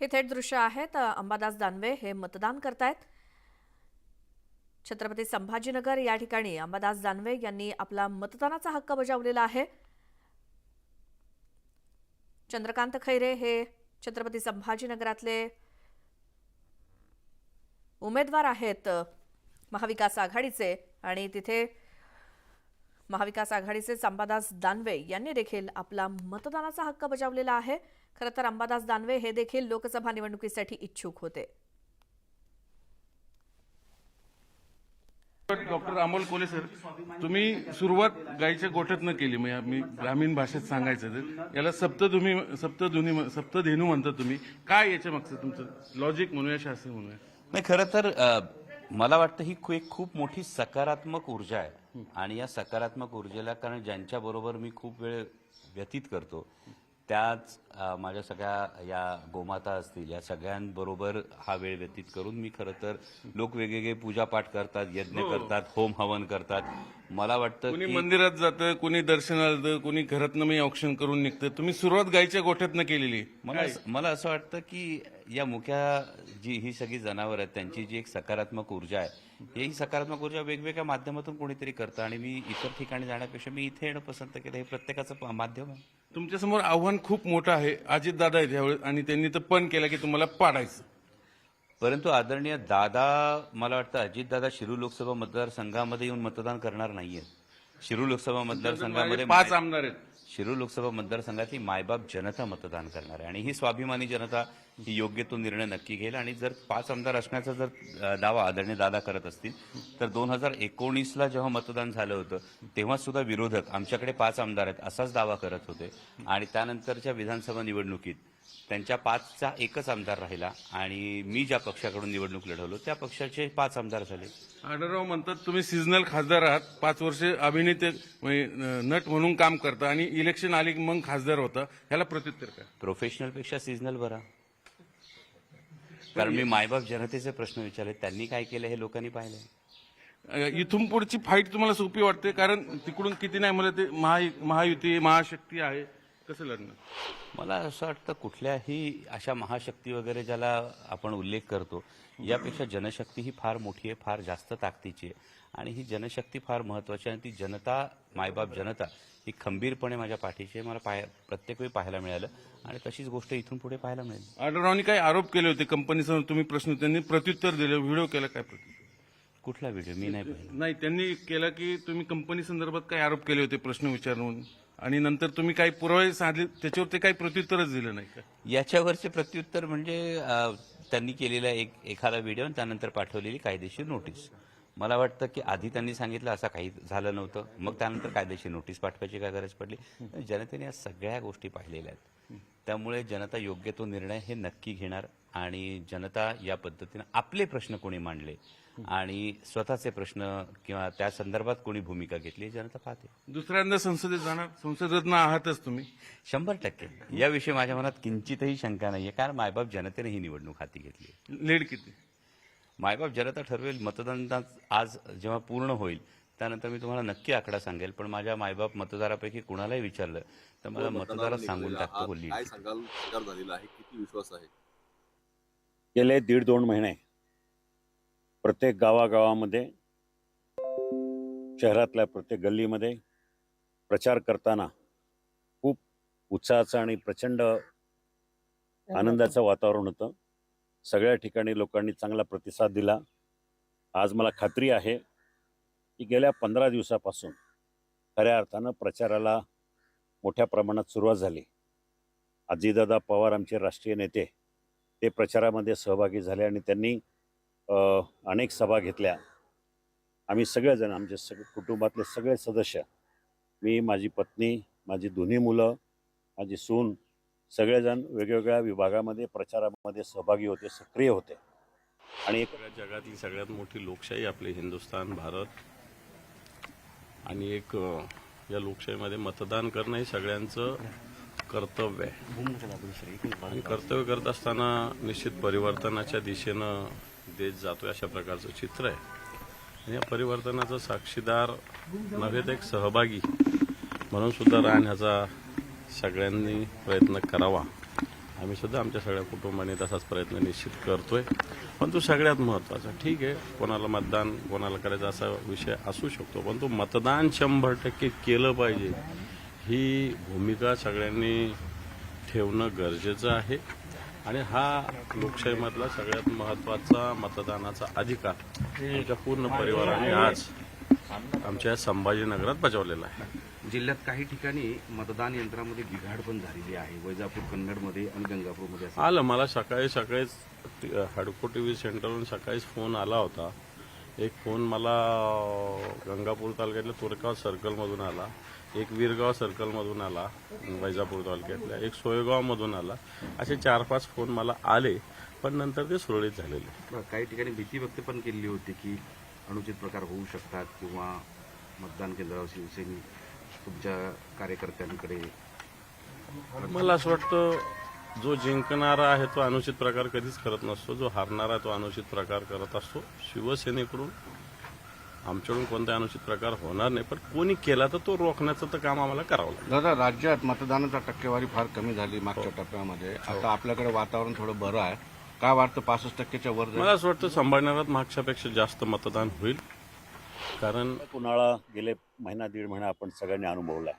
हे थेट दृश्य आहेत. अंबादास दानवे हे मतदान करतायत. छत्रपती संभाजीनगर या ठिकाणी अंबादास दानवे यांनी आपला मतदानाचा हक्क बजावलेला आहे. चंद्रकांत खैरे हे छत्रपती संभाजीनगरातले उमेदवार आहेत महाविकास आघाडीचे आणि तिथे महाविकास आघाडीचे संबादास दानवे यांनी देखील आपला मतदानाचा हक्क बजावलेला आहे. खरं तर अंबादास दानवे हे देखील लोकसभा निवडणुकीसाठी इच्छुक होते. डॉक्टर अमोल कोले सर तुम्ही सुरुवात गायच्या गोठ्यातनं केली म्हणजे मी ग्रामीण भाषेत सांगायचं तर. याला सप्तधुनी सप्तधुनी सप्तधेनू म्हणता तुम्ही. काय याच्या मागचं तुमचं लॉजिक म्हणूया शास्त्र म्हणूया? नाही खरं तर मला वाटतं ही एक खूप मोठी सकारात्मक ऊर्जा आहे. आणि या सकारात्मक ऊर्जेला कारण ज्यांच्या बरोबर मी खूप वेळ व्यतीत करतो त्याच माझ्या सगळ्या या गोमाता असतील या सगळ्यांबरोबर हा वेळ व्यतीत करून मी खरं तर लोक वेगवेगळे पूजापाठ करतात यज्ञ करतात होम हवन करतात. मला वाटतं कुणी मंदिरात जातं कुणी दर्शनाला जातं कुणी घरातनं मी औक्षण करून निघतं तुम्ही सुरुवात गायच्या गोठ्यातनं केलेली. मला असं- मला असं वाटतं की या मुख्या जी ही सगळी जनावर आहेत त्यांची जी एक सकारात्मक ऊर्जा आहे ही सकारात्मक ऊर्जा वेगवेगळ्या माध्यमातून कोणीतरी करतं आणि मी इतर ठिकाणी जाण्यापेक्षा मी इथे येणं पसंत केलं. हे प्रत्येकाचं माध्यम आहे. तुमच्यासमोर आव्हान खूप मोठं आहे. अजित दादा आहेत यावेळेस आणि त्यांनी तर पण केलं की तुम्हाला पाडायचं. परंतु आदरणीय दादा मला वाटतं अजितदादा शिरूर लोकसभा मतदारसंघामध्ये येऊन मतदान करणार नाहीयेत शिरूर लोकसभा मतदारसंघामध्ये पाच आमदार आहेत. शिरूर लोकसभा मतदारसंघातली मायबाप जनता मतदान करणार आहे. आणि ही स्वाभिमानी जनता ही योग्य तो निर्णय नक्की घेईल. आणि जर पाच आमदार असण्याचा जर दावा आदरणीय दादा करत असतील तर दोन हजार एकोणीसला जेव्हा मतदान झालं होतं तेव्हा सुद्धा विरोधक आमच्याकडे पाच आमदार आहेत असाच दावा करत होते. आणि त्यानंतरच्या विधानसभा निवडणुकीत त्यांच्या पाचचा एकच आमदार राहिला आणि मी ज्या पक्षाकडून निवडणूक लढवलो त्या पक्षाचे पाच आमदार झाले. आढळराव म्हणतात तुम्ही सिजनल खासदार आहात. पाच वर्ष अभिनेते म्हणजे, नट म्हणून काम करता आणि इलेक्शन आली की मग खासदार होता. ह्याला प्रत्युत्तर काय? प्रोफेशनलपेक्षा सीझनल बरा. कारण मी मायबाप जनतेचे प्रश्न विचारले त्यांनी काय केलं हे लोकांनी पाहिलंय? अं, इथून पुढची फाईट तुम्हाला सोपी वाटते? कारण तिकडून किती नाही मला ते महा महायुती महाशक्ती आहे. कसं लढणार? मला असं वाटतं कुठल्याही अशा महाशक्ती वगैरे ज्याला आपण उल्लेख करतो यापेक्षा जनशक्ती ही फार मोठी आहे फार जास्त ताकदीची आहे. आणि ही जनशक्ती फार महत्वाची आहे आणि ती जनता मायबाप जनता ही खंबीरपणे माझ्या पाठीची आहे. मला पाय प्रत्येक वेळी पाहायला मिळालं आणि तशीच गोष्ट इथून पुढे पाहायला मिळेल. आढळरावनी काही आरोप केले होते कंपनीसमोर तुम्ही प्रश्न त्यांनी प्रत्युत्तर दिलं. व्हिडिओ केला काय प्रत्युत्तर? कुठला व्हिडिओ? मी नाही पाहिला. नाही त्यांनी केलं की तुम्ही कंपनी संदर्भात काही आरोप केले होते प्रश्न विचारून. आणि नंतर तुम्ही काही पुरावे साधले त्याच्यावर ते काही प्रत्युत्तरच दिलं नाही का? याच्यावरचे प्रत्युत्तर म्हणजे अ, त्यांनी केलेला एक एखादा व्हिडिओ आणि त्यानंतर पाठवलेली कायदेशीर नोटीस. मला वाटतं की आधी त्यांनी सांगितलं असं काही झालं नव्हतं. मग त्यानंतर कायदेशीर नोटीस पाठवायची काय गरज पडली? जनतेने या सगळ्या गोष्टी पाहिलेल्या आहेत. त्यामुळे जनता योग्य तो निर्णय हे नक्की घेणार आणि जनता या पद्धतीनं आपले प्रश्न कोणी मांडले आणि स्वतःचे प्रश्न किंवा त्या संदर्भात कोणी भूमिका घेतली हे जनता पाहते. दुसऱ्यांदा संसदेत जाणार संसदरत्न आहातच तुम्ही. शंभर टक्के. याविषयी माझ्या मनात किंचितही शंका नाहीये कारण मायबाप जनतेने ही निवडणूक हाती घेतली लेड किती? मायबाप जनता ठरवेल मतदान आज जेव्हा पूर्ण होईल त्यानंतर मी तुम्हाला नक्की आकडा सांगेल पण माझ्या मायबाप मतदारापैकी कुणालाही विचारलं तर मला मतदारात सांगून टाकतो हो काय सांगाल? प्रचार झालेला आहे. किती विश्वास आहे? गेले दीड दोन महिने. प्रत्येक गावागावामध्ये शहरातल्या प्रत्येक गल्लीमध्ये प्रचार करताना खूप उत्साहाचं आणि प्रचंड आनंदाचं वातावरण होतं. सगळ्या ठिकाणी लोकांनी चांगला प्रतिसाद दिला. आज मला खात्री आहे की गेल्या पंधरा दिवसापासून खऱ्या अर्थानं प्रचाराला मोठ्या प्रमाणात सुरुवात झाली. अजितदादा पवार आमचे राष्ट्रीय नेते ते प्रचारामध्ये सहभागी झाले आणि त्यांनी अनेक सभा घेतल्या. आम्ही सगळेजण आमचे सगळे कुटुंबातले सगळे सदस्य मी माझी पत्नी माझी दोन्ही मुलं माझी सून सगळेजण वेगवेगळ्या विभागामध्ये प्रचारामध्ये सहभागी होते सक्रिय होते. आणि एक जगातली सगळ्यात मोठी लोकशाही आपली हिंदुस्थान भारत. आणि एक या लोकशाहीमध्ये मतदान करणं हे सगळ्यांचं कर्तव्य आहे. आणि कर्तव्य करत असताना निश्चित परिवर्तनाच्या दिशेनं देश जातोय अशा प्रकारचं चित्र आहे. आणि या परिवर्तनाचा साक्षीदार नव्हे तर एक सहभागी म्हणून सुद्धा राहण्याचा सगळ्यांनी प्रयत्न करावा. आम्ही सुद्धा आमच्या सगळ्या कुटुंबाने तसाच प्रयत्न निश्चित करतोय. पण तो सगळ्यात महत्त्वाचा ठीक आहे कोणाला मतदान कोणाला करायचं असा विषय असू शकतो पण तो मतदान शंभर टक्के केलं पाहिजे. ही भूमिका सगळ्यांनी ठेवणं गरजेचं आहे. आणि हा लोकशाहीमधला सगळ्यात महत्त्वाचा मतदानाचा अधिकार आमच्या पूर्ण परिवाराने आज आमच्या संभाजीनगरात बजावलेला आहे. जिल्ह्यात काही ठिकाणी मतदान यंत्रामध्ये बिघाड पण झालेली आहे. वैजापूर कन्नडमध्ये आणि गंगापूरमध्ये असं आलं मला सकाळी सकाळीच हाडको टी व्ही सेंटरवरून सकाळीच फोन आला होता. एक फोन मला गंगापूर तालुक्यातल्या तुरगाव सर्कलमधून आला. एक वीरगाव सर्कलमधून आला वैजापूर तालुक्यातल्या एक सोयगावमधून आला. असे चार पाच फोन मला आले पण नंतर ते सुरळीत झालेले. काही ठिकाणी भीती व्यक्त पण केलेली होती की अनुचित प्रकार होऊ शकतात किंवा मतदान केंद्रावर शिवसैनिक तुमच्या कार्यकर्त्यांकडे मला असं वाटतं जो जिंकणारा आहे तो अनुचित प्रकार कधीच करत नसतो जो हारणारा आहे तो अनुचित प्रकार करत असतो. शिवसेनेकडून आमच्याकडून कोणता अनुचित प्रकार होणार नाही पण कोणी केला तर तो रोखण्याचं तर काम आम्हाला करावं लागेल. दादा राज्यात मतदानाचा टक्केवारी फार कमी झाली मागच्या टप्प्यामध्ये. आता आपल्याकडे वातावरण थोडं बरं आहे. काय वाटतं पासष्ट टक्क्याच्या वर जाईल? मला असं वाटतं संभाजीनगरात मागच्यापेक्षा जास्त मतदान होईल. कारण उन्हाळा गेले महिना दीड महिना आपण सगळ्यांनी अनुभवला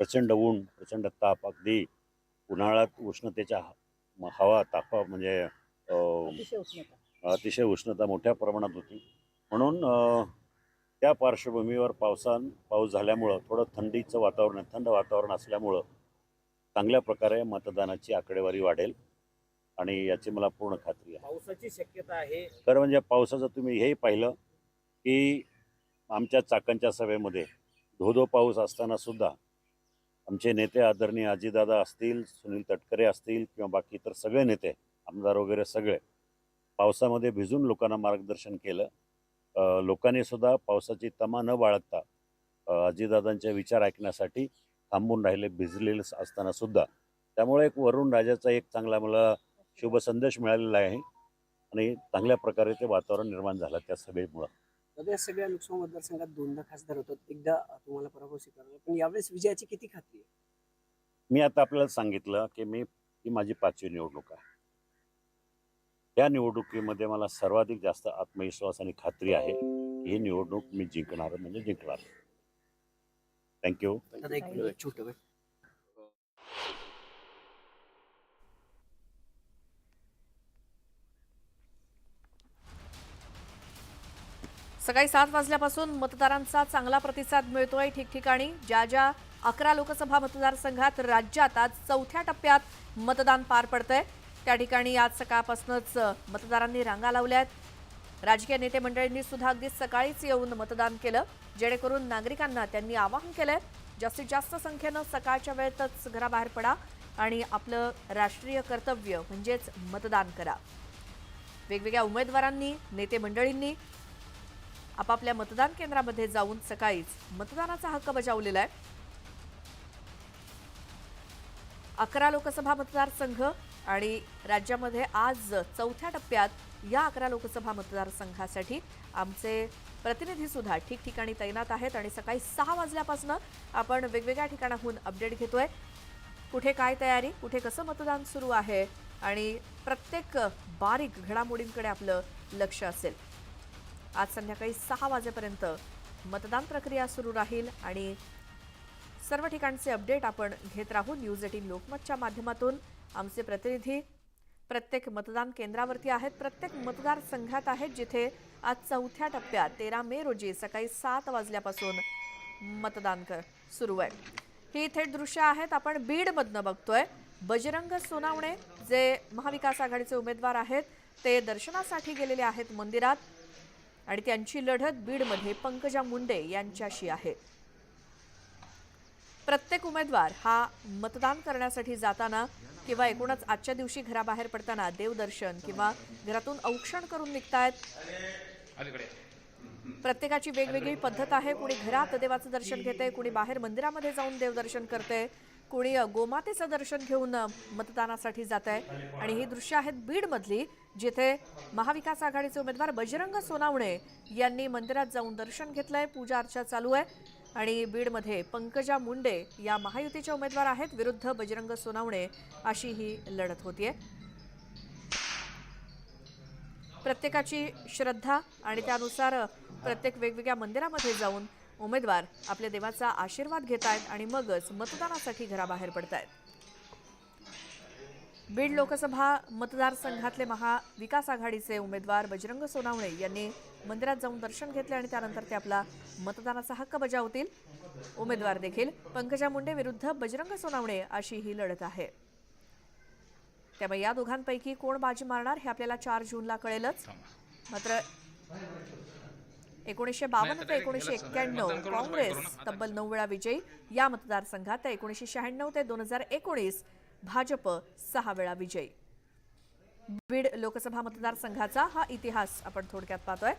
प्रचंड ऊन प्रचंड ताप अगदी उन्हाळ्यात उष्णतेच्या ह- हवा तापा म्हणजे अतिशय उष्णता. मोठ्या प्रमाणात होती. म्हणून त्या पार्श्वभूमीवर पावसान पाऊस झाल्यामुळं थोडं थंडीचं वातावरण आहे थंड वातावरण असल्यामुळं चांगल्या प्रकारे मतदानाची आकडेवारी वाढेल आणि याची मला पूर्ण खात्री आहे. पावसाची शक्यता आहे. खरं म्हणजे पावसाचं तुम्ही हेही पाहिलं की आमच्या चाकणच्या सभेमध्ये धोधो पाऊस असताना सुद्धा आमचे नेते आदरणीय अजितदादा असतील सुनील तटकरे असतील किंवा बाकी इतर सगळे नेते आमदार वगैरे सगळे पावसामध्ये भिजून लोकांना मार्गदर्शन केलं. लोकांनी सुद्धा पावसाची तमा न बाळगता अजितदादांचे विचार ऐकण्यासाठी थांबून राहिले भिजलेले असताना सुद्धा. त्यामुळे एक वरुण राजाचा एक चांगला मला शुभ संदेश मिळालेला आहे आणि चांगल्या प्रकारे ते वातावरण निर्माण झालं त्या सभेमुळं. या सगळ्या लोकसभा मतदारसंघात दोनदा खासदार होतात एकदा तुम्हाला पराभव स्वीकारला पण यावेळेस विजयाची किती खात्री आहे? मी आता आपल्याला सांगितलं की मी ही माझी पाचवी निवडणूक आहे. या निवडणुकीमध्ये मला सर्वाधिक जास्त आत्मविश्वास आणि खात्री आहे की ही निवडणूक मी जिंकणार म्हणजे जिंकणार. थँक्यू सकाळी सात वाजल्यापासून मतदारांचा चांगला प्रतिसाद मिळतोय ठिकठिकाणी. ज्या ज्या अकरा लोकसभा मतदारसंघात राज्यात आज चौथ्या टप्प्यात मतदान पार पडतंय. त्या ठिकाणी आज सकाळपासूनच मतदारांनी रांगा लावल्या आहेत. राजकीय नेते मंडळींनी सुद्धा अगदी सकाळीच येऊन मतदान केलं जेणेकरून नागरिकांना त्यांनी आवाहन केलंय जास्तीत जास्त संख्येनं सकाळच्या वेळेतच घराबाहेर पडा आणि आपलं राष्ट्रीय कर्तव्य म्हणजेच मतदान करा. वेगवेगळ्या उमेदवारांनी नेते मंडळींनी आपापल्या मतदान केंद्रामध्ये जाऊन सकाळीच मतदानाचा हक्क बजावलेला आहे. अकरा लोकसभा मतदारसंघ आणि राज्यामध्ये आज चौथ्या टप्प्यात या अकरा लोकसभा मतदारसंघासाठी आमचे प्रतिनिधी सुद्धा ठिकठिकाणी तैनात आहेत आणि सकाळी सहा वाजल्यापासून आपण वेगवेगळ्या ठिकाणाहून अपडेट घेतोय. कुठे काय तयारी कुठे कसं मतदान सुरू आहे आणि प्रत्येक बारीक घडामोडींकडे आपलं लक्ष असेल. आज संध्याकाळी सहा वाजेपर्यंत मतदान प्रक्रिया सुरू राहील आणि सर्व ठिकाणचे अपडेट आपण घेत राहू. न्यूज एटीन लोकमतच्या माध्यमातून आमचे प्रतिनिधी प्रत्येक मतदान केंद्रावरती आहेत प्रत्येक मतदारसंघात आहेत जिथे आज चौथ्या टप्प्यात तेरा मे रोजी सकाळी सात वाजल्यापासून मतदान कर सुरू आहे. ही थेट दृश्य आहेत. आपण बीडमधनं बघतोय. बजरंग सोनावणे जे महाविकास आघाडीचे उमेदवार आहेत ते दर्शनासाठी गेलेले आहेत मंदिरात आणि त्यांची लढत बीडमध्ये पंकजा मुंडे यांच्याशी आहे. प्रत्येक उमेदवार हा मतदान करण्यासाठी जाताना किंवा एकूणच आजच्या दिवशी घराबाहेर पडताना देवदर्शन किंवा घरातून औक्षण करून निघतायत? प्रत्येकाची वेगवेगळी पद्धत आहे. कुणी घरात देवाचं दर्शन घेते कुणी बाहेर मंदिरामध्ये जाऊन देवदर्शन करते कुणी गोमातेचं दर्शन घेऊन मतदानासाठी जात आहे आणि ही दृश्य आहेत बीडमधली जिथे महाविकास आघाडीचे उमेदवार बजरंग सोनावणे यांनी मंदिरात जाऊन दर्शन घेतलंय पूजा अर्चा चालू आहे. आणि बीडमध्ये पंकजा मुंडे या महायुतीच्या उमेदवार आहेत. विरुद्ध बजरंग सोनावणे अशी ही लढत होतीये. प्रत्येकाची श्रद्धा आणि त्यानुसार प्रत्येक वेगवेगळ्या मंदिरामध्ये जाऊन उमेदवार आपल्या देवाचा आशीर्वाद घेत आहेत आणि मगच मतदानासाठी घराबाहेर पडत आहेत बीड लोकसभा मतदारसंघातले महाविकास आघाडीचे उमेदवार बजरंग सोनावणे यांनी मंदिरात जाऊन दर्शन घेतले आणि त्यानंतर ते आपला मतदानाचा हक्क बजावतील. उमेदवार देखील पंकजा मुंडे विरुद्ध बजरंग सोनावणे अशी ही लढत आहे. त्यामुळे या दोघांपैकी कोण बाजी मारणार हे आपल्याला चार जूनला कळेलच. मात्र एकोणीसशे बावन्न ते एकोणीसशे एक्क्याण्णव काँग्रेस तब्बल नऊ वेळा विजयी या मतदारसंघात तर एकोणीसशे शहाण्णव ते दोन हजार एकोणीस भाजप सहा वेळा विजयी. बीड लोकसभा मतदारसंघाचा हा इतिहास आपण थोडक्यात पाहतोय.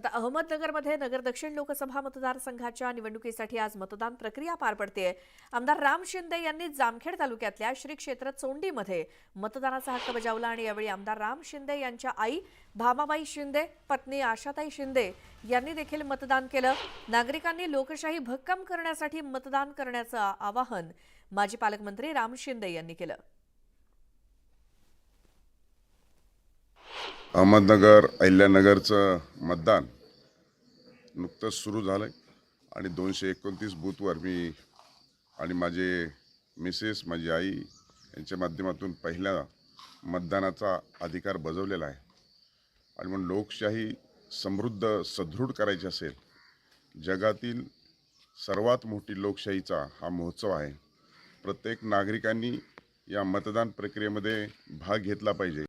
आता अहमदनगरमध्ये नगर दक्षिण लोकसभा मतदारसंघाच्या निवडणुकीसाठी आज मतदान प्रक्रिया पार पडते आमदार राम शिंदे यांनी जामखेड तालुक्यातल्या श्री क्षेत्र चोंडीमध्ये मतदानाचा हक्क बजावला आणि यावेळी आमदार राम शिंदे यांच्या आई भामाबाई शिंदे पत्नी आशाताई शिंदे यांनी देखील मतदान केलं. नागरिकांनी लोकशाही भक्कम करण्यासाठी मतदान करण्याचं आवाहन माजी पालकमंत्री राम शिंदे यांनी केलं. अहमदनगर अहिल्यानगरचं मतदान नुकतंच सुरू झालं आहे आणि दोनशे एकोणतीस बूथवर मी आणि माझे मिसेस माझी आई यांच्या माध्यमातून पहिल्या मतदानाचा अधिकार बजावलेला आहे. आणि म्हणून लोकशाही समृद्ध सदृढ करायची असेल जगातील सर्वात मोठी लोकशाहीचा हा महोत्सव आहे. प्रत्येक नागरिकांनी या मतदान प्रक्रियेमध्ये भाग घेतला पाहिजे तर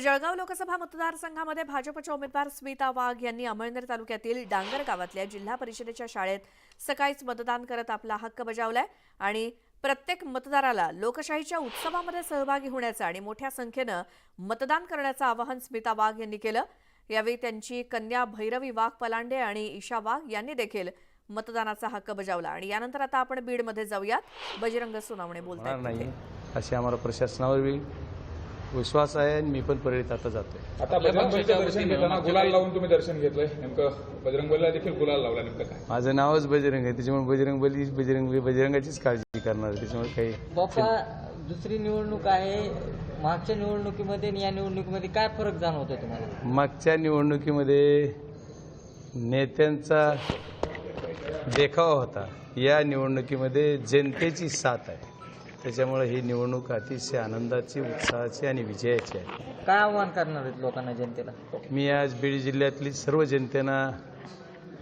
जळगाव लोकसभा मतदारसंघामध्ये भाजपच्या उमेदवार स्मिता वाघ यांनी अमळनेर तालुक्यातील डांगर गावातल्या जिल्हा परिषदेच्या शाळेत सकाळीच मतदान करत आपला हक्क बजावलाय आणि प्रत्येक मतदाराला लोकशाहीच्या उत्सवामध्ये सहभागी होण्याचं आणि मोठ्या संख्येनं मतदान करण्याचं आवाहन स्मिता वाघ यांनी केलं. यावेळी त्यांची कन्या भैरवी वाघ पलांडे आणि ईशा वाघ यांनी देखील मतदानाचा हक्क बजावला. आणि यानंतर आता आपण बीडमध्ये जाऊयात. बजरंग सोनावणे बोलतात नाही. अशी आम्हाला प्रशासनावर विश्वास आहे आणि मी पण प्रेरित आता जातोय. आता बजरंगबलीचं दर्शन घेताना गुलाल लावून तुम्ही दर्शन घेतलंय? नेमकं बजरंगबलीला देखील गुलाल लावला नेमकं काय? माझं नावच बजरंग आहे त्याच्यामुळे बजरंग बली बजरंग बजरंगाचीच काळजी करणार. त्याच्यामुळे काही बाप्पा दुसरी निवडणूक आहे मागच्या निवडणुकीमध्ये आणि या निवडणुकीमध्ये काय फरक जाणवतो तुम्हाला? मागच्या निवडणुकीमध्ये नेत्यांचा देखावा होता. या निवडणुकीमध्ये जनतेची साथ आहे. त्याच्यामुळे ही निवडणूक अतिशय आनंदाची उत्साहाची आणि विजयाची आहे. काय आव्हान करणार आहेत लोकांना जनतेला? मी आज बीड जिल्ह्यातली सर्व जनतेना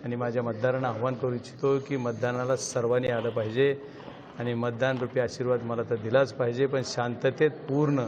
आणि माझ्या मतदारांना आव्हान करू इच्छितो की मतदानाला सर्वांनी आलं पाहिजे आणि मतदान रूपी आशीर्वाद मला तर दिलाच पाहिजे पण शांततेत पूर्ण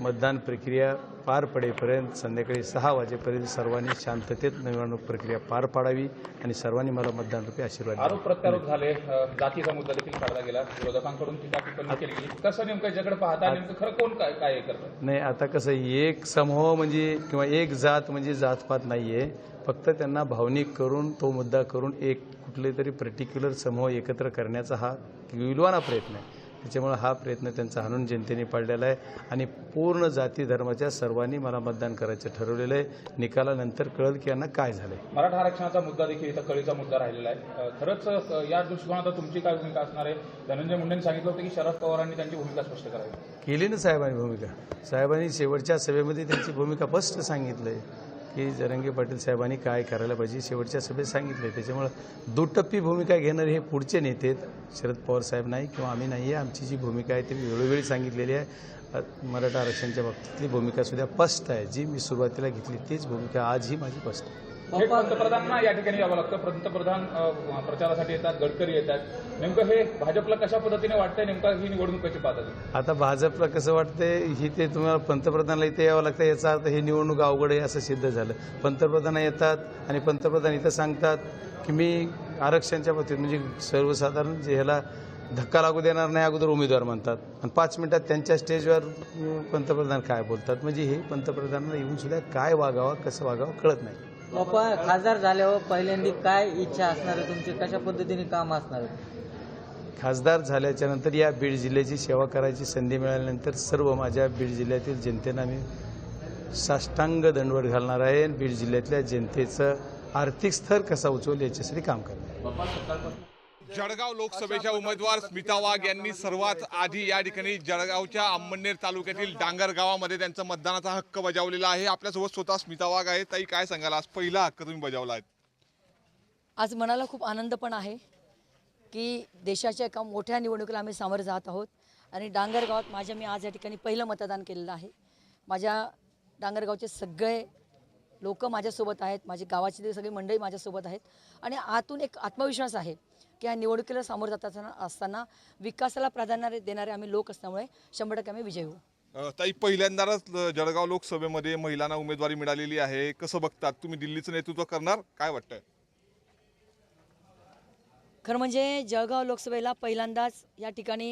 मतदान प्रक्रिया पार पडेपर्यंत संध्याकाळी सहा वाजेपर्यंत सर्वांनी शांततेत निवडणूक प्रक्रिया पार पाडावी आणि सर्वांनी मला मतदान रूपी आशीर्वाद. आरोप प्रत्यारोप झाले. जातीचा मुद्दा देखील काढला गेला. विरोधकांकडून टीका टिप्पणी केली गेली. कसं नेमकं जगड पाहता नेमकं खरं कोण काय काय करतं? नाही आता कसं एक समूह म्हणजे किंवा एक जात म्हणजे जातपात नाही आहे फक्त त्यांना भावनिक करून तो मुद्दा करून एक कुठले तरी पर्टिक्युलर समूह एकत्र करण्याचा हा विलवाना प्रयत्न आहे. त्याच्यामुळे हा प्रयत्न त्यांचा हाणून जनतेने पाडलेला आहे. आणि पूर्ण जाती धर्माच्या सर्वांनी मला मतदान करायचं ठरवलेलं आहे. निकालानंतर कळल की यांना काय झालंय. मराठा आरक्षणाचा मुद्दा देखील इथं कळीचा मुद्दा राहिलेला आहे. खरंच या दृष्टिकोनात तुमची काय भूमिका असणार आहे? धनंजय मुंडेंनी सांगितलं होतं की शरद पवारांनी त्यांची भूमिका स्पष्ट करावी. केली ना साहेबांनी भूमिका. साहेबांनी शेवटच्या सभेमध्ये त्यांची भूमिका स्पष्ट सांगितलंय. की जरंगे पाटील साहेबांनी काय करायला पाहिजे शेवटच्या सभेत सांगितले. त्याच्यामुळं दुटप्पी भूमिका घेणारे हे पुढचे नेते शरद पवार साहेब नाही किंवा आम्ही नाही आहे आमची जी भूमिका आहे ती वेळोवेळी सांगितलेली आहे. मराठा आरक्षणच्या बाबतीतली भूमिका सुद्धा स्पष्ट आहे. जी मी सुरुवातीला घेतली तीच भूमिका आजही माझी स्पष्ट आहे. थेट पंतप्रधानांना या ठिकाणी यावं लागतं. पंतप्रधान प्रचारासाठी येतात गडकरी येतात. नेमकं हे भाजपला कशा पद्धतीने वाटतंय नेमकं ही निवडणूक कशी पाहतात आता भाजपला कसं वाटतंय ही ते तुम्हाला पंतप्रधानाला इथे यावं लागतं याचा अर्थ ही निवडणूक अवघड आहे असं सिद्ध झालं. पंतप्रधान येतात आणि पंतप्रधान इथं सांगतात की मी आरक्षणच्या बाबतीत म्हणजे सर्वसाधारण जे ह्याला धक्का लागू देणार नाही अगोदर उमेदवार म्हणतात. आणि पाच मिनिटात त्यांच्या स्टेजवर पंतप्रधान काय बोलतात? म्हणजे हे पंतप्रधानांना येऊन सुद्धा काय वागावं कसं वागावं कळत नाही. बाप्पा खासदार झाल्यावर पहिल्यांदा काय इच्छा असणार आहे तुमची? कशा पद्धतीने काम असणार आहे? खासदार झाल्याच्यानंतर या बीड जिल्ह्याची सेवा करायची संधी मिळाल्यानंतर सर्व माझ्या बीड जिल्ह्यातील जनतेला मी साष्टांग दंडवट घालणार आहे आणि बीड जिल्ह्यातल्या जनतेचं आर्थिक स्तर कसा उचवल याच्यासाठी काम करणार जळगाव लोकसभेच्या उमेदवार स्मिता वाघ यांनी सर्वात आधी या ठिकाणी जळगावच्या अंमळनेर तालुक्यातील डांगर गावामध्ये त्यांचा मतदानाचा हक्क बजावलेला आहे. आपल्यासोबत स्वतः स्मिता वाघ आहे ताई काय सांगाल? आज पहिला हक्क तुम्ही बजावला आहे आज मनाला खूप आनंद पण आहे की देशाच्या एका मोठ्या निवडणुकीला आम्ही सामोरे जात आहोत आणि डांगर गावात माझ्या मी आज या ठिकाणी पहिलं मतदान केलेलं आहे. माझ्या डांगरगावचे सगळे लोक माझ्यासोबत आहेत माझी गावाची सगळी मंडळी माझ्यासोबत आहेत. आणि आतून एक आत्मविश्वास आहे की या निवडणुकीला सामोरं जात असताना असताना विकासाला प्राधान्य देणारे आम्ही लोक असल्यामुळे शंभर टक्के आम्ही विजयी होऊ. ताई पहिल्यांदाच जळगाव लोकसभेमध्ये महिलांना उमेदवारी मिळालेली आहे. कसं बघतात? तुम्ही दिल्लीचं नेतृत्व करणार? काय वाटतंय? खरं म्हणजे जळगाव लोकसभेला पहिल्यांदाच या ठिकाणी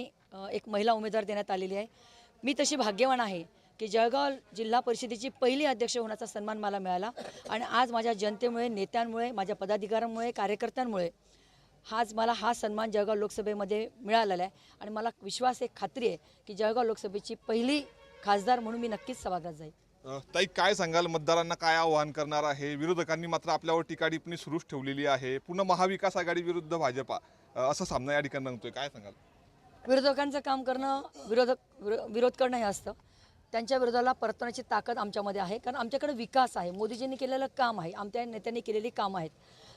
एक महिला उमेदवार देण्यात आलेली आहे. मी तशी भाग्यवान आहे की जळगाव जिल्हा परिषदेची पहिली अध्यक्ष होण्याचा सन्मान मला मिळाला. आणि आज माझ्या जनतेमुळे नेत्यांमुळे माझ्या पदाधिकाऱ्यांमुळे कार्यकर्त्यांमुळे हाच मला हा सन्मान जळगाव लोकसभेमध्ये मिळालेला आहे. आणि मला विश्वास आहे खात्री आहे की जळगाव लोकसभेची पहिली खासदार म्हणून मी नक्कीच सभागृहात जाईल ताई काय सांगाल? मतदारांना काय आवाहन करणार आहे? विरोधकांनी मात्र आपल्यावर टीका टिप्पणी सुरूच ठेवलेली आहे. पुन्हा महाविकास आघाडी विरुद्ध भाजपा. असा सामना या ठिकाणी रंगतोय काय सांगाल? विरोधकांचं काम करणं विरोधक विरो- विरोध करणं हे असतं. त्यांच्या विरोधाला परतवण्याची ताकद आमच्यामध्ये आहे. कारण आमच्याकडे विकास आहे. मोदीजींनी केलेलं काम आहे. आमच्या नेत्यांनी केलेली कामं आहेत.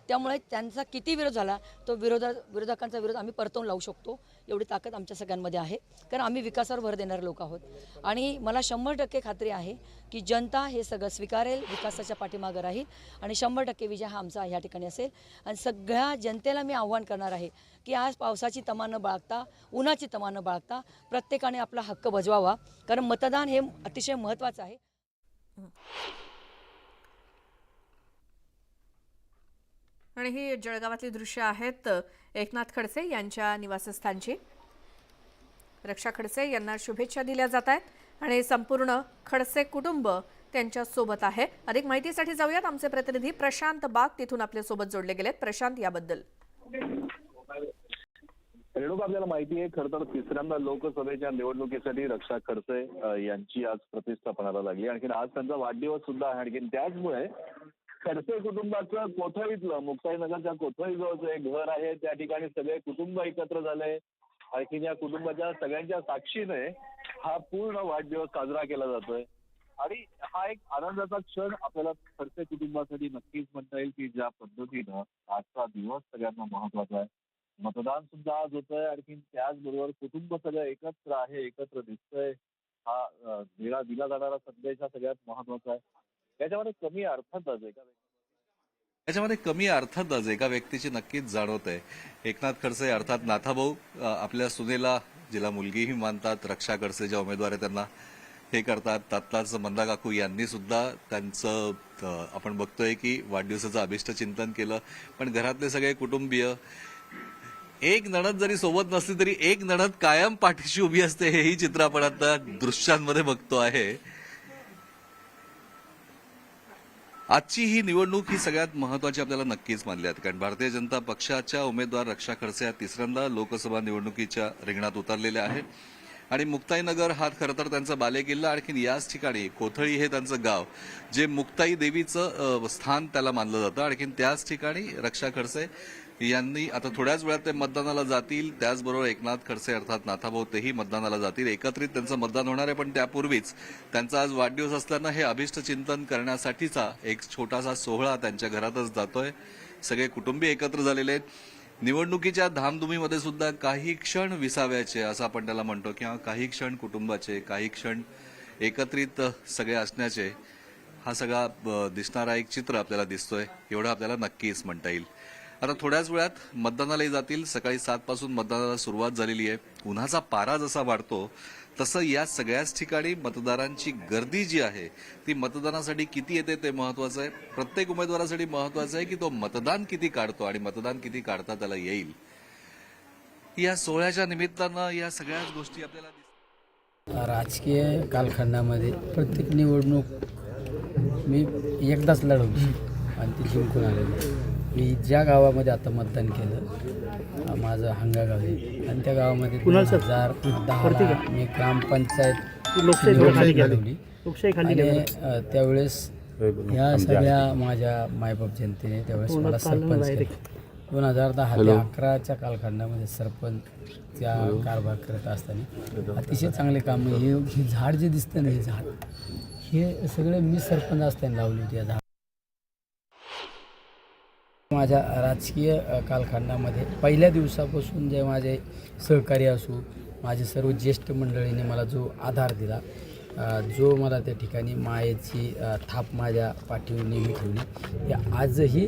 त्यामुळे त्यांचा किती विरोध झाला तो विरोधा विरोधकांचा विरोध आम्ही परतवून लावू शकतो. एवढी ताकद आमच्या सगळ्यांमध्ये आहे. कारण आम्ही विकासावर भर देणारे लोक आहोत. आणि मला शंभर टक्के खात्री आहे की जनता हे सगळं स्वीकारेल विकासाच्या पाठीमागं राहील आणि शंभर टक्के विजय हा आमचा ह्या ठिकाणी असेल. आणि सगळ्या जनतेला मी आव्हान करणार आहे की आज पावसाची तमा न बाळगता उन्हाची तमा न बाळगता प्रत्येकाने आपला हक्क बजवावा. कारण मतदान हे अतिशय महत्त्वाचं आहे. आणि ही जळगावातली दृश्य आहेत एकनाथ खडसे यांच्या निवासस्थानची. रक्षा खडसे यांना शुभेच्छा दिल्या जात आहेत आणि संपूर्ण खडसे कुटुंब त्यांच्यासोबत आहे. अधिक माहितीसाठी जाऊयात. आमचे प्रतिनिधी प्रशांत बाग तिथून आपल्यासोबत जोडले गेलेत. प्रशांत याबद्दल. रेणुका आपल्याला माहिती आहे खर तर तिसऱ्यांदा लोकसभेच्या निवडणुकीसाठी रक्षा खडसे यांची आज प्रतिष्ठापनाला लागली. आणखी आज त्यांचा वाढदिवस सुद्धा आहे. आणखी त्याचमुळे खडसे कुटुंबाचं कोथळीतलं मुक्ताईनगरच्या कोथळीजवळचं एक घर आहे त्या ठिकाणी सगळे कुटुंब एकत्र झाले. आणखी या कुटुंबाच्या सगळ्यांच्या साक्षीने हा पूर्ण वाढदिवस साजरा केला जातोय. आणि हा एक आनंदाचा क्षण आपल्याला खडसे कुटुंबासाठी नक्कीच म्हणता येईल की ज्या पद्धतीनं आजचा दिवस सगळ्यांना महत्त्वाचा आहे. मतदान सुद्धा आज होतंय. आणखी त्याचबरोबर कुटुंब सगळं एकत्र आहे एकत्र दिसतंय. हा दिला दिला जाणारा संदेश हा सगळ्यात महत्त्वाचा आहे. याच्यामध्ये कमी अर्थातच एका याच्यामध्ये कमी अर्थातच एका व्यक्तीची नक्कीच जाणवत आहे एकनाथ खडसे अर्थात नाथाभाऊ आपल्या सुनेला जिला मुलगीही मानतात रक्षा खडसे ज्या उमेदवार आहे त्यांना हे करतात. तात्लाच मंदा काकू यांनी सुद्धा त्यांचं आपण बघतोय की वाढदिवसाचं अभिष्ट चिंतन केलं. पण घरातले सगळे कुटुंबीय एक नणद जरी सोबत नसली तरी एक नणद कायम पाठीशी उभी असते हेही चित्र आपण आता दृश्यांमध्ये बघतो आहे. आजची ही निवडणूक ही सगळ्यात महत्वाची आपल्याला नक्कीच मानली आहेत कारण भारतीय जनता पक्षाच्या उमेदवार रक्षा खडसे या तिसऱ्यांदा लोकसभा निवडणुकीच्या रिंगणात उतरलेल्या आहेत आणि मुक्ताईनगर हा खरं तर त्यांचा बालेकिल्ला. आणखीन याच ठिकाणी कोथळी हे त्यांचं गाव जे मुक्ताई देवीचं स्थान त्याला मानलं जातं. आणखीन त्याच ठिकाणी रक्षा खडसे यांनी आता थोड्याच वेळात ते मतदानाला जातील. त्याचबरोबर एकनाथ खडसे अर्थात नाथाभाऊ तेही मतदानाला जातील. एकत्रित त्यांचं मतदान होणार आहे पण त्यापूर्वीच त्यांचा आज वाढदिवस असल्यानं हे अभिष्ट चिंतन करण्यासाठीचा एक छोटासा सोहळा त्यांच्या घरातच जातोय. सगळे कुटुंबीय एकत्र झालेले आहेत. निवडणुकीच्या धामधुमीमध्ये सुद्धा काही क्षण विसाव्याचे असं आपण त्याला म्हणतो किंवा काही क्षण कुटुंबाचे काही क्षण एकत्रित सगळे असण्याचे हा सगळा दिसणारा एक चित्र आपल्याला दिसतोय. एवढं आपल्याला नक्कीच म्हणता येईल. आता थोड्याच वेळात मतदानालाही जातील. सकाळी सात पासून मतदानाला सुरुवात झालेली आहे. उन्हाचा पारा जसा वाढतो तसं या सगळ्याच ठिकाणी मतदारांची गर्दी जी आहे ती मतदानासाठी किती येते ते महत्वाचं आहे. प्रत्येक उमेदवारासाठी महत्वाचं आहे की तो मतदान किती काढतो आणि मतदान किती काढता त्याला येईल. या सोहळ्याच्या निमित्तानं या सगळ्याच गोष्टी आपल्याला राजकीय कालखंडामध्ये प्रत्येक निवडणूक मी एकदाच लढवली. आणि ती जिंकून आलेली. मी ज्या गावामध्ये आता मतदान केलं माझं हंगा गाव आहे. आणि त्या गावामध्ये दोन हजार दहाला मी ग्रामपंचायत लढवली आणि त्यावेळेस ह्या सगळ्या माझ्या मायबाप जनतेने त्यावेळेस मला सरपंच केलं. दोन हजार दहा ते अकराच्या कालखंडामध्ये सरपंचच्या कारभार करत असताना अतिशय चांगले काम हे हे झाड जे दिसतं ना हे झाड हे सगळे मी सरपंच असताना लावली होती या झाड माझ्या राजकीय कालखंडामध्ये पहिल्या दिवसापासून जे माझे सहकारी असू माझे सर्व ज्येष्ठ मंडळीने मला जो आधार दिला जो मला त्या ठिकाणी मायेची थाप माझ्या पाठीवर नेहमी ठेवली हे आजही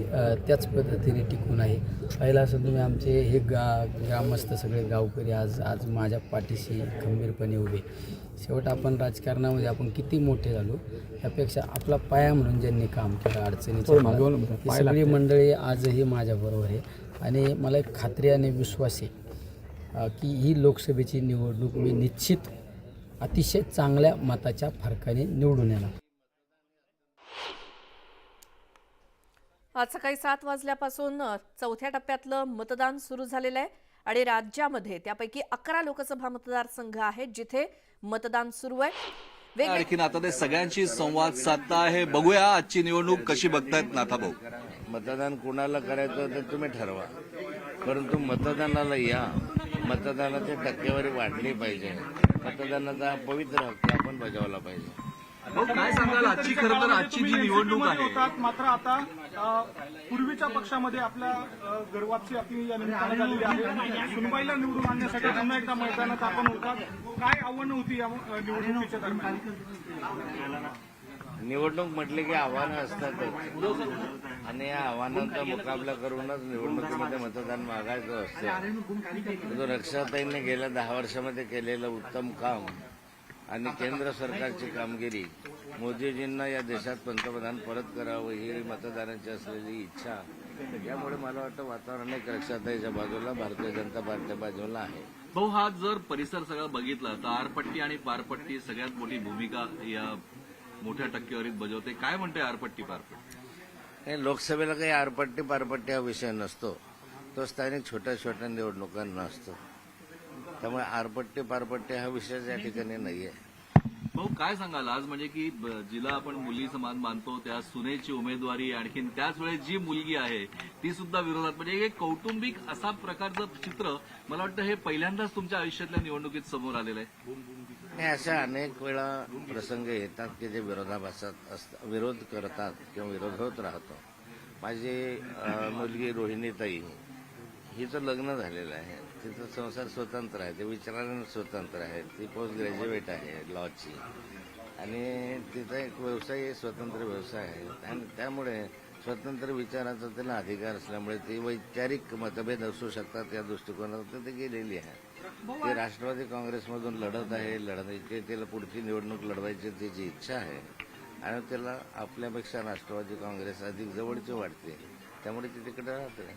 त्याच पद्धतीने टिकून आहे. पहिला असं तुम्ही आमचे हे गा ग्रामस्थ सगळे गावकरी आज आज माझ्या पाठीशी खंबीरपणे उभे. शेवट आपण राजकारणामध्ये आपण किती मोठे झालो त्यापेक्षा आपला पाया म्हणून ज्यांनी काम केलं अडचणीच्या काळात, ती सगळी मंडळी आजही माझ्याबरोबर आहे. आणि मला एक खात्री आणि विश्वास आहे की ही लोकसभेची निवडणूक मी निश्चित अतिशय चांगल्या मताच्या फरकाने निवडून येणार. आज सकाळी सात वाजल्यापासून चौथ्या टप्प्यातलं मतदान सुरू झालेलं आहे आणि राज्यामध्ये त्यापैकी अकरा लोकसभा मतदारसंघ आहेत जिथे मतदान सुरू आहे. आणखीन आता ते सगळ्यांशी संवाद साधता आहे. बघूया आजची निवडणूक कशी बघतायत नाथाभाऊ. मतदान कोणाला करायचं ते तुम्ही ठरवा. परंतु मतदानाला या. मतदानाची टक्केवारी वाढली पाहिजे. मतदानाचा पवित्र हक्क आपण बजावला पाहिजे. काय सांगाल? आजची खरं तर आजची जी निवडणूक आहे. मात्र आता पूर्वीच्या पक्षामध्ये आपल्या गर्वाची आपली या निमित्तानं झालेली आहे. सुनबाईला निवडून आणण्यासाठी पुन्हा एकदा मैदानात आपण होतात. काय आव्हानं होती या निवडणुकीच्या दरम्यान? निवडणूक म्हटले की आव्हानं असतातच. आणि या आव्हानांचा मुकाबला करूनच निवडणुकीमध्ये मतदान मागायचं असतं. जो रक्षाताईंनी गेल्या दहा वर्षामध्ये केलेलं उत्तम काम आणि केंद्र सरकारची कामगिरी मोदीजींना या देशात पंतप्रधान परत करावं ही मतदारांची असलेली इच्छा यामुळे मला वाटतं वातावरण एक रक्षाताईच्या बाजूला भारतीय जनता पार्टीच्या बाजूला आहे. भाऊ हा जर परिसर सगळा बघितला तर आरपट्टी आणि पारपट्टी सगळ्यात मोठी भूमिका या मोठ्या टक्केवारीत बजावते. काय म्हणते आरपट्टी पारपट्टी? लोकसभेला काही आरपट्टी पारपट्टी हा विषय नसतो. तो स्थानिक छोट्या छोट्या निवडणुकांना असतो. त्यामुळे आरपट्टी पारपट्टी हा विषय या ठिकाणी नाहीये. भाऊ काय सांगाल? आज म्हणजे की जिला आपण मुली समान मानतो त्या सुनेची उमेदवारी आणखीन त्याच वेळेस जी मुलगी आहे ती सुद्धा विरोधात. म्हणजे एक कौटुंबिक असा प्रकारचं चित्र मला वाटतं हे पहिल्यांदाच तुमच्या आयुष्यातल्या निवडणुकीत समोर आलेलं आहे. नाही अशा अनेक वेळा प्रसंग येतात की जे विरोधाभासात असतात विरोध करतात किंवा विरोध होत राहतो. माझी मुलगी रोहिणीताई हिचं लग्न झालेलं आहे. तिचं संसार स्वतंत्र आहे ते विचाराने स्वतंत्र आहे. ती पोस्ट ग्रॅज्युएट आहे लॉची. आणि तिचा एक व्यवसाय स्वतंत्र व्यवसाय आहे. आणि त्यामुळे स्वतंत्र विचाराचा तिला अधिकार असल्यामुळे ती वैचारिक मतभेद असू शकतात या दृष्टिकोनातून ती गेलेली आहे. ती राष्ट्रवादी काँग्रेसमधून लढत आहे लढायची तिला पुढची निवडणूक लढवायची तिची इच्छा आहे. आणि तिला आपल्यापेक्षा राष्ट्रवादी काँग्रेस अधिक जवळची वाटते. त्यामुळे ती तिकडे राहते.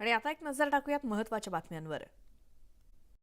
आणि आता एक नजर टाकूयात महत्त्वाच्या बातम्यांवर.